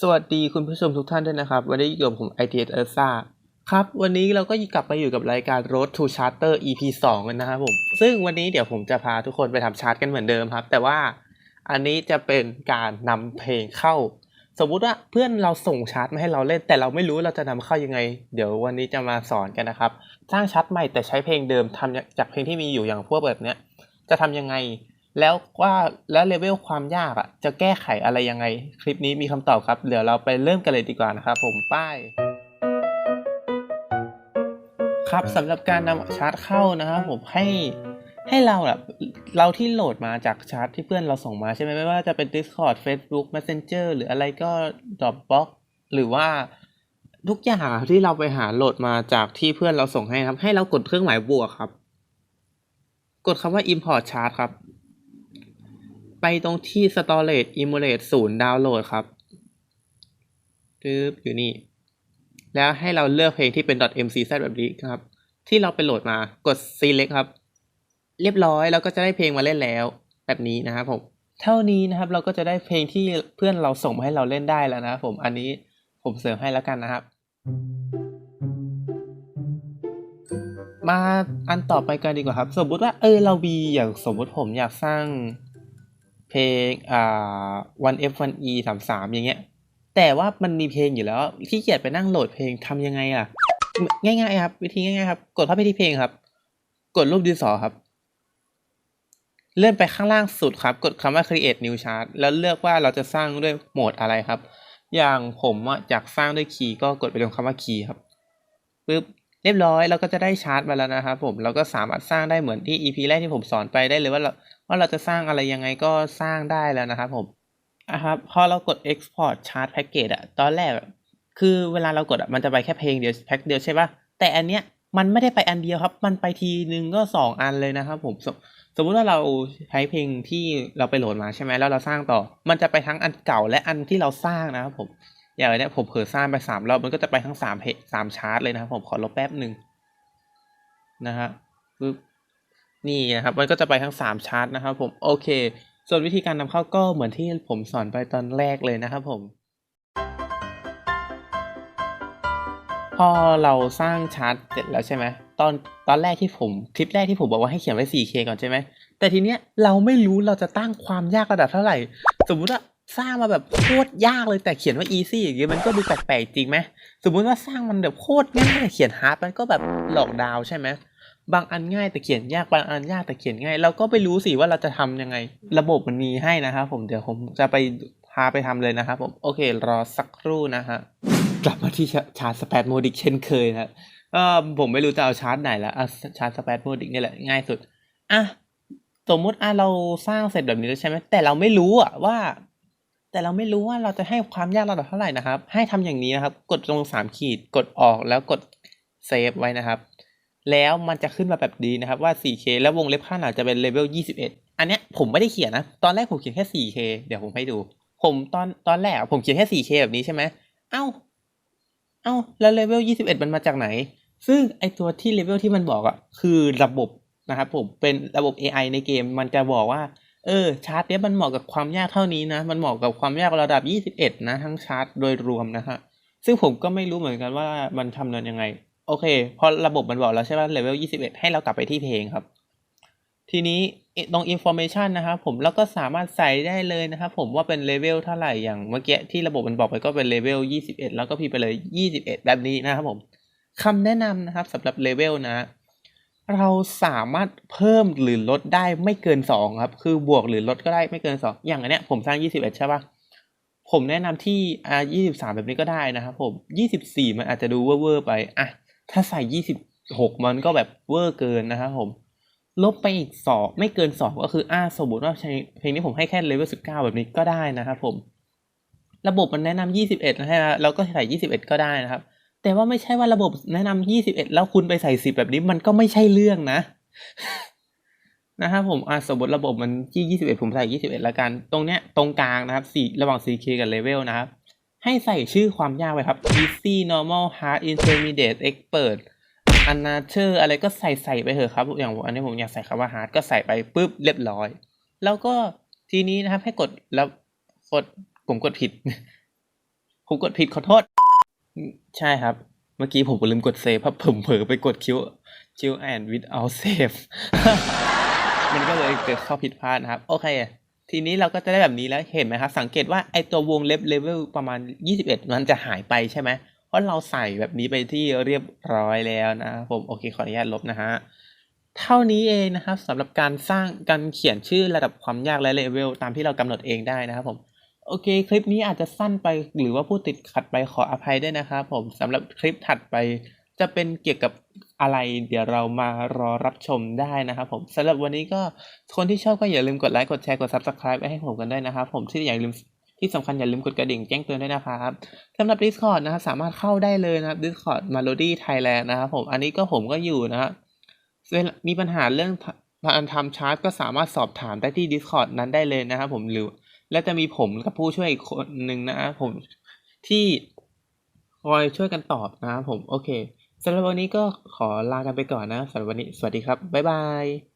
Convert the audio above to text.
สวัสดีคุณผู้ชมทุกท่านด้วยนะครับ วันนี้อยู่กับผม ITS e r s a ครับ วันนี้เราก็กลับมาอยู่กับรายการ Road to Charter EP 2กันนะครับผม ซึ่งวันนี้เดี๋ยวผมจะพาทุกคนไปทำชาร์ตกันเหมือนเดิมครับ แต่ว่าอันนี้จะเป็นการนำเพลงเข้า สมมุติว่าเพื่อนเราส่งชาร์ตมาให้เราเล่น แต่เราไม่รู้เราจะนำเข้ายังไง เดี๋ยววันนี้จะมาสอนกันนะครับ สร้างชาร์ตใหม่แต่ใช้เพลงเดิมทำจากเพลงที่มีอยู่อย่างพวกแบบเนี้ยจะทำยังไง แล้วว่าแล้วเลเวลความยากอะจะแก้ไขอะไรยังไง คลิปนี้มีคำตอบครับ เดี๋ยวเราไปเริ่มกันเลยดีกว่านะครับผมป้ายครับสำหรับการนำชาร์ตเข้านะครับผมให้ให้เราแบบเราที่โหลดมาจากชาร์ตที่เพื่อนเราส่งมาใช่ไหมไม่ว่าจะเป็น Discord Facebook Messenger หรืออะไรก็ Dropbox หรือว่าทุกอย่างที่เราไปหาโหลดมาจากที่เพื่อนเราส่งให้ครับ ให้เรากดเครื่องหมายบวกครับ กดคำว่า import chart ครับ ไปตรงที่ storage emulate ศูนย์ดาวน์โหลดครับปึ๊บอยู่นี่ แล้วให้เราเลือกเพลงที่เป็น .mcz แบบนี้ครับ ที่เราไปโหลดมากด select ครับ เรียบร้อยเราก็จะได้เพลงมาเล่นแล้ว แบบนี้นะครับผมเท่านี้นะครับเราก็จะได้เพลงที่เพื่อนเราส่งมาให้เราเล่นได้แล้วนะครับผมอันนี้ผมเสริมให้แล้วกันนะครับ มาอันต่อไปกันดีกว่าครับ สมมุติว่าเออเรามีอย่างสมมุติผมอยากสร้าง เพลงอ่า one f one e สามสามอย่างเงี้ย แต่ว่ามันมีเพลงอยู่แล้วที่เกียจไปนั่งโหลดเพลงทำยังไงล่ะ ง่ายๆครับ วิธีง่ายๆครับ กดเข้าไปที่เพลงครับ กดรูปดินสอครับ เลื่อนไปข้างล่างสุดครับ กดคำว่า create new chart แล้วเลือกว่าเราจะสร้างด้วยโหมดอะไรครับ อย่างผมอะอยากสร้างด้วยคีย์ก็กดไปตรงคำว่าคีย์ครับปึ๊บเรียบร้อยเราก็จะได้ชาร์ตมาแล้วนะครับผมเราก็สามารถสร้างได้เหมือนที่ EP แรกที่ผมสอนไปได้เลยว่าเรา ว่าเราจะสร้างอะไรยังไงก็สร้างได้แล้วนะครับผมนะครับพอเรากด export chart package อะตอนแรกคือเวลาเรากดอะมันจะไปแค่เพลงเดียวแพ็คเดียวใช่ปะแต่อันเนี้ยมันไม่ได้ไปอันเดียวครับ มันไปทีนึงก็สองอันเลยนะครับผมสมสมมุติว่าเราใช้เพลงที่เราไปโหลดมาใช่ไหมแล้วเราสร้างต่อ มันจะไปทั้งอันเก่าและอันที่เราสร้างนะครับผม อย่างไรเนี้ยผมเผลอสร้างไปสามรอบมันก็จะไปทั้งสามเพจสามชาร์ตเลยนะครับผมขอลบแป๊บหนึ่งนะฮะปึ๊บ นี่นะครับมันก็จะไปทั้งสามชาร์ตนะครับผมโอเค ส่วนวิธีการนำเข้าก็เหมือนที่ผมสอนไปตอนแรกเลยนะครับผม พอเราสร้างชาร์ตเสร็จแล้วใช่ไหมตอนตอนแรกที่ผมคลิปแรกที่ผมบอกว่าให้เขียนไว้ 4K ก่อนใช่ไหมแต่ทีเนี้ยเราไม่รู้เราจะตั้งความยากระดับเท่าไหร่ สมมุติว่าสร้างมาแบบโคตรยากเลยแต่เขียนว่า easy อย่างเงี้ยมันก็ดูแปลกๆจริงไหมสมมุติว่าสร้างมันแบบโคตรง่ายแต่เขียน hard มันก็แบบหลอกดาวใช่ไหม บางอันง่ายแต่เขียนยากบางอันยากแต่เขียนง่าย เราก็ไม่รู้สิว่าเราจะทำยังไง ระบบมันมีให้นะครับผมเดี๋ยวผมจะไปพาไปทำเลยนะครับผมโอเค รอสักครู่นะฮะกลับมาที่ชาร์ตสเปซโมดิกเช่นเคยนะก็ผมไม่รู้จะเอาชาร์ตไหนแล้วอะชาร์ตสเปซโมดิกนี่แหละง่ายสุดอะสมมุติอะเราสร้างเสร็จแบบนี้แล้วใช่ไหมแต่เราไม่รู้อะว่า แต่เราไม่รู้ว่าเราจะให้ความยากระดับเท่าไหร่นะครับ ให้ทำอย่างนี้นะครับ กดตรงสามขีดกดออกแล้วกดเซฟไว้นะครับ แล้วมันจะขึ้นมาแบบดีนะครับว่า 4K แล้ววงเล็บข้างหลังจะเป็นเลเวล 21 อันเนี้ยผมไม่ได้เขียนนะ ตอนแรกผมเขียนแค่ 4K เดี๋ยวผมให้ดู ผมตอนตอนแรกผมเขียนแค่ 4K แบบนี้ใช่ไหมเอ้า เอ้า แล้วเลเวล 21 มันมาจากไหน ซึ่งไอตัวที่เลเวลที่มันบอกอะคือระบบนะครับผม เป็นระบบ AI ในเกม มันจะบอกว่า เออ ชาร์ตเนี้ยมันเหมาะกับความยากเท่านี้นะ มันเหมาะกับความยากระดับ 21 นะ ทั้งชาร์ตโดยรวมนะฮะ ซึ่งผมก็ไม่รู้เหมือนกันว่ามันทำนานยังไง โอเค พอระบบมันบอกแล้วใช่ไหมเลเวล21 ให้เรากลับไปที่เพลงครับ ทีนี้ตรง information นะครับผมแล้วก็สามารถใส่ได้เลยนะครับผมว่าเป็นเลเวลเท่าไหร่อย่างเมื่อกี้ที่ระบบมันบอกไปก็เป็นเลเวล21 แล้วก็พิมพ์ไปเลย 21 แบบนี้นะครับผมคำแนะนำนะครับสำหรับเลเวลนะ เราสามารถเพิ่มหรือลดได้ไม่เกิน 2 ครับ คือบวกหรือลดก็ได้ไม่เกิน 2 อย่างอันเนี้ยผมสร้าง 21 ใช่ปะผมแนะนำที่อ่า23 แบบนี้ก็ได้นะครับผม 24 มันอาจจะดูเวอร์ๆไปอะ ถ้าใส่26มันก็แบบเวอร์เกินนะครับผม ลบไปอีกสองไม่เกินสองก็คืออ่าสมมติว่าเพลงนี้ผมให้แค่เลเวลสิบเก้าแบบนี้ก็ได้นะครับผม ระบบมันแนะนำยี่สิบเอ็ดนะฮะเราก็ใส่ยี่สิบเอ็ดก็ได้นะครับ แต่ว่าไม่ใช่ว่าระบบแนะนำยี่สิบเอ็ดแล้วคุณไปใส่สิบแบบนี้มันก็ไม่ใช่เรื่องนะนะครับผมอ่าสมมติระบบมันที่ยี่สิบเอ็ดผมใส่ยี่สิบเอ็ดละกัน ตรงเนี้ยตรงกลางนะครับสี่ระหว่าง 4K กับเลเวลนะครับ ให้ใส่ชื่อความยากไปครับ easy normal hard intermediate expert อันนาเชอร์อะไรก็ใส่ใส่ไปเถอะครับ อย่างอันนี้ผมอยากใส่คำว่าฮาร์ดก็ใส่ไปปุ๊บเรียบร้อย แล้วก็ทีนี้นะครับให้กดแล้วกดผมกดผิด ผมกดผิดขอโทษ ใช่ครับ เมื่อกี้ผมลืมกดเซฟครับผมเผลอไปกดคิวคิวแอนด์วิดเอาเซฟมันก็เลยเกิดข้อผิดพลาดนะครับ โอเค ทีนี้เราก็จะได้แบบนี้แล้วเห็นไหมครับสังเกตว่าไอตัววงเล็บเลเวลประมาณ 21 มันจะหายไปใช่ไหมเพราะเราใส่แบบนี้ไปที่เรียบร้อยแล้วนะผมโอเคขออนุญาตลบนะฮะเท่านี้เองนะครับสำหรับการสร้างการเขียนชื่อระดับความยากและเลเวลตามที่เรากำหนดเองได้นะครับผมโอเค คลิปนี้อาจจะสั้นไปหรือว่าพูดติดขัดไปขออภัยด้วยนะครับผมสำหรับคลิปถัดไปจะเป็นเกี่ยวกับ อะไรเดี๋ยวเรามารอรับชมได้นะครับผมสำหรับวันนี้ก็คนที่ชอบก็อย่าลืมกดไลค์กดแชร์กด subscribe ไว้ให้ผมกันด้วยนะครับผมที่อย่าลืมที่สำคัญอย่าลืมกดกระดิ่งแจ้งเตือนด้วยนะครับสำหรับ Discord นะครับสามารถเข้าได้เลยนะครับ Discord Melody Thailand นะครับผมอันนี้ก็ผมก็อยู่นะครับมีปัญหาเรื่องการทำชาร์ตก็สามารถสอบถามได้ที่ Discord นั้นได้เลยนะครับผมหรือ และจะมีผมกับผู้ช่วยอีกคนหนึ่งนะครับผมที่คอยช่วยกันตอบนะครับผมโอเค สำหรับวันนี้ก็ขอลากันไปก่อนนะสำหรับวันนี้สวัสดีครับ บ๊ายบาย